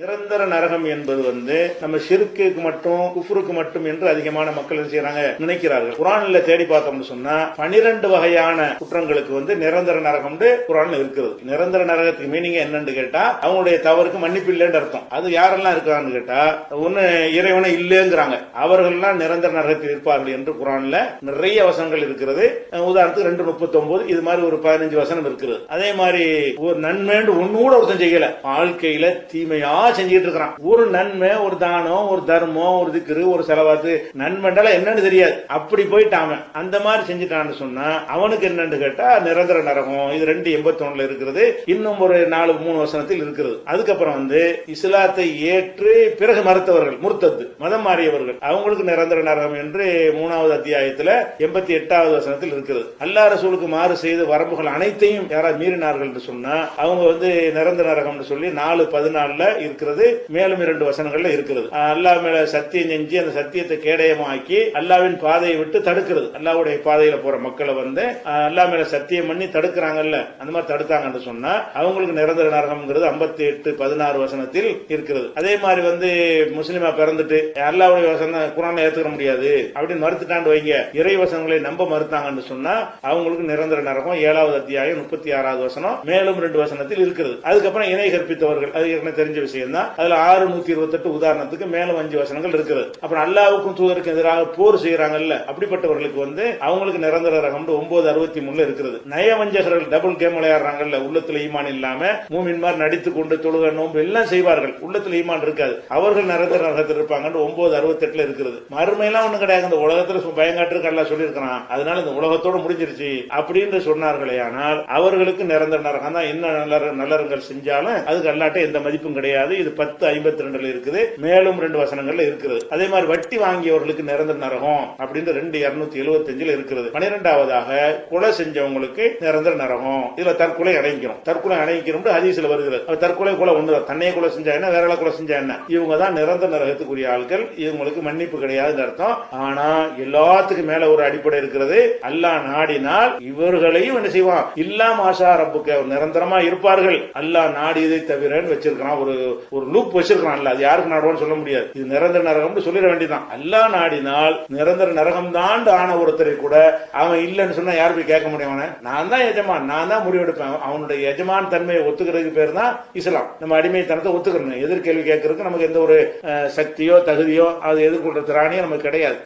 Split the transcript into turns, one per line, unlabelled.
நிரந்தர நரகம் என்பது வந்து நம்ம ஷிர்க்குக்கு மட்டும் குஃப்ருக்கு மட்டும் என்று அதிகமான மக்கள் செய்யறாங்க? நினைக்கிறார்கள். குரான்ல தேடி பார்த்தோம்னு சொன்னா பனிரெண்டு வகையான குற்றங்களுக்கு வந்து நிரந்தர நரகம் குரான் இருக்குது. நிரந்தர நரகத்துக்கு மீனிங் என்னன்னு கேட்டா அவங்களுடைய தவறுக்கு மன்னிப்பு இல்லைன்னு அர்த்தம். அது யாரெல்லாம் இருக்கிறான்னு கேட்டா ஒண்ணு இறைவனை இல்லைங்கிறாங்க. அவர்கள்லாம் நிரந்தர நரகத்தில் இருப்பார்கள் என்று குரான்ல நிறைய வசனங்கள் இருக்கிறது. உதாரணத்துக்கு ரெண்டு முப்பத்தி ஒன்பது இது மாதிரி ஒரு பதினஞ்சு வசனம் இருக்குது. அதே மாதிரி ஒரு நன்மைண்டு ஒன்னு கூட ஒருத்தன் செய்யல. வாழ்க்கையில தீமையா செஞ்சுட்டு இருக்கிறான். ஒரு நன்மை ஒரு தானம் ஒரு தர்மம் ஒரு திக்ரு ஒரு செலவாத்து நன்மைண்டால என்னன்னு தெரியாது. அப்படி போயிட்டான் அவன் அந்த மாதிரி செஞ்சுட்டான்னு சொன்னா அவனுக்கு என்னன்னு கேட்டா நிரந்தர நரகம் இது ரெண்டு எண்பத்தி ஒண்ணுல இருக்கிறது இன்னும் ஒரு நாலு மூணு வசனத்தில் இருக்கிறது. அதுக்கப்புறம் வந்து இஸ்லாத்தை ஏற்று பிறகு மறுத்தவர்கள் முர்த்தத்து மதம் மாறியவர்கள் அவங்களுக்கு நிரந்தர நரகம் என்று மூணாவது அத்தியாயத்துல எண்பத்தி எட்டாவது வசனத்தில் இருக்கிறது. அல்லா ரசூலுக்கு மாறு செய்து வரம்புகள் அனைத்தையும் யாராவது மீறினார்கள் சொன்னா அவங்க வந்து நிரந்தர நரகம்னு சொல்லி நாலு பதினாலுல இருக்கிறது. மேலும் இரண்டு வசனங்கள்ல இருக்கிறது. அல்லா மேல சத்தியம் செஞ்சு அந்த சத்தியத்தை கேடயமாக்கி அல்லாவின் பாதையை விட்டு தடுக்கிறது. அல்லாவுடைய பாதையில போற மக்களை வந்து அல்லா அல்லாஹ் மேல சத்தியம் பண்ணி தடுக்கிறாங்கல்ல அந்த மாதிரி தடுத்தாங்கன்னு சொன்னா அவங்களுக்கு நிரந்தர நரகம்ங்கிறது ஐம்பத்தி எட்டு பதினாறு வசனத்தில் இருக்கிறது. அதே மாதிரி வந்து முஸ்லீமா பிறந்துட்டு அல்லாவுடைய வசனம் குரான் ஏத்துக்க முடியாது அப்படின்னு மறுத்துட்டாண்டு வைங்க. இறை வசனங்களை நம்ப மறுத்தாங்கன்னு சொன்னா அவங்களுக்கு நிரந்தர நரகம் ஏழாவது அத்தியாயம் முப்பத்தி ஆறாவது வசனம் மேலும் ரெண்டு வசனத்தில் இருக்கிறது. அதுக்கப்புறம் இணை கற்பித்தவர்கள் அது ஏற்கனவே தெரிஞ்ச விஷயம். தான் அதுல ஆறு நூத்தி இருபத்தெட்டு உதாரணத்துக்கு மேலும் அஞ்சு வசனங்கள் இருக்குது. அப்புறம் அல்லாவுக்கும் தூதருக்கு எதிராக போர் செய்யறாங்கல்ல அப்படிப்பட்டவர்களுக்கு வந்து அவங்களுக்கு நிரந்தர ரகம் ஒன்பது அறுபத்தி மூணுல இருக்கிறது நயவஞ்சகர்கள் டபுள் கேம் விளையாடுறாங்கல்ல உள்ளத்துல ஈமான் இல்லாம மூமின் மாதிரி நடித்து கொண்டு தொழுக நோன்பு எல்லாம் செய்வார்கள். உள்ளத்துல ஈமான் இருக்காது. அவர்கள் நிரந்தர ரகத்தில் இருப்பாங்கன்னு ஒன்பது அறுபத்தெட்டுல இருக்கிறது மறுமையெல்லாம் ஒண்ணு கிடையாது. இந்த உலகத்துல பயங்காட்டு எல்லாம் சொல்லியிருக்கிறான். அதனால இந்த உலகத்தோட முடிஞ்சிருச்சு. அப்படின்னு சொன்னார்களே ஆனால் அவர்களுக்கு நிரந்தர நரகம் தான் என்ன நல்ல நல்லறங்கள் செஞ்சாலும் அதுக்கு அல்லாட்ட எந்த மதிப்பும் கிடையாது. இது பத்து ஐம்பத்தி ரெண்டுல இருக்குது. மேலும் ரெண்டு வசனங்கள்ல இருக்கிறது அதே மாதிரி வட்டி வாங்கியவர்களுக்கு நிரந்தர நரகம் அப்படின்னு ரெண்டு இருநூத்தி எழுபத்தி அஞ்சுல இருக்கிறது பனிரெண்டாவதாக கொலை செஞ்சவங்களுக்கு நிரந்தர நரகம். இதுல தற்கொலை அடைக்கிறோம். தற்கொலை அடைக்கிறோம் அதிசல வருகிறது. தற்கொலை கொலை ஒன்று தன்னையே கொலை செஞ்சா என்ன? வேற கொலை செஞ்சா என்ன? இவங்க தான் நிரந்தர நரகத்துக்குரிய ஆட்கள் இவங்களுக்கு மன்னிப்பு கிடையாதுன்னு அர்த்தம். ஆனா எல்லாத்துக்கும் மேல ஒரு அடிப்படை இருக்கிறது. அல்லா நாடினால் இவர்களையும் என்ன செய்வான்? இல்லாம ஆசா ரப்புக்கு அவர் நிரந்தரமா இருப்பார்கள். அல்லாஹ் நாடியதை தவிரன்னு வச்சிருக்கிறான். ஒரு ஒரு லூப் வச்சிருக்கிறான் அது யாருக்கு நாடுவான்னு சொல்ல முடியாது. இது நிரந்தர நரகம்னு சொல்லிட வேண்டியதான் அல்லாஹ் நாடினால் நிரந்தர நரகம் தான் ஆன ஒருத்தரை கூட அவன் இல்லைன்னு சொன்னா யார் போய் கேட்க முடியும் அவனை? நான் தான் எஜமான் நான் தான் முடிவெடுப்பேன். அவனுடைய எஜமான் தன்மையை ஒத்துக்கிறதுக்கு பேர் தான் இஸ்லாம். நம்ம அடிமைத்தனத்தை ஒத்துக்கணும் எதிர்கேள்வி கேட்கறதுக்கு நமக்கு எந்த ஒரு சக்தியோ தகுதியோ அது எதிர்கொள்ற திராணியோ நமக்கு கிடையாது.